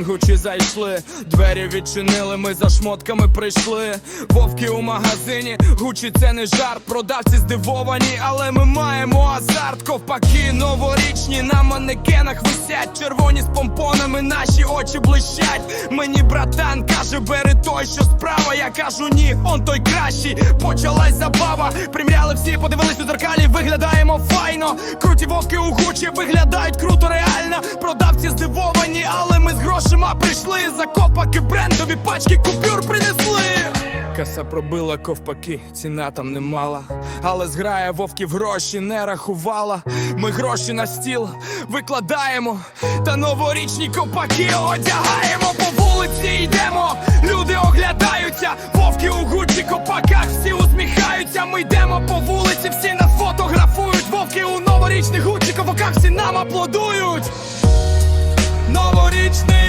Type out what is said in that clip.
гучі зайшли, двері відчинили, ми за шмотками прийшли. Вовки у магазині, гучі це не жарт. Продавці здивовані, але ми маємо азарт. Ковпаки новорічні на манекенах висять. Червоні з помпонами, наші очі блищать. Мені братан каже, бери той, що справа. Я кажу, ні, он той кращий. Почалась забава. Примряли всі, подивились у зеркалі, виглядаємо файно. Круті вовки у гучі виглядають круто, реально. Продавці здивовані, але ми з грошима прийшли. За копаки брендові пачки купюр принесли. Каса пробила ковпаки, ціна там немала. Але зграя вовків гроші не рахувала. Ми гроші на стіл викладаємо, та новорічні ковпаки одягаємо. По вулиці йдемо, люди оглядаються. Вовки у гучі копаках всі усміхаються. Ми йдемо по вулиці, всі нас фотографують. Вовки у новорічних гучі ковпаках всі нам аплодують. Новорічний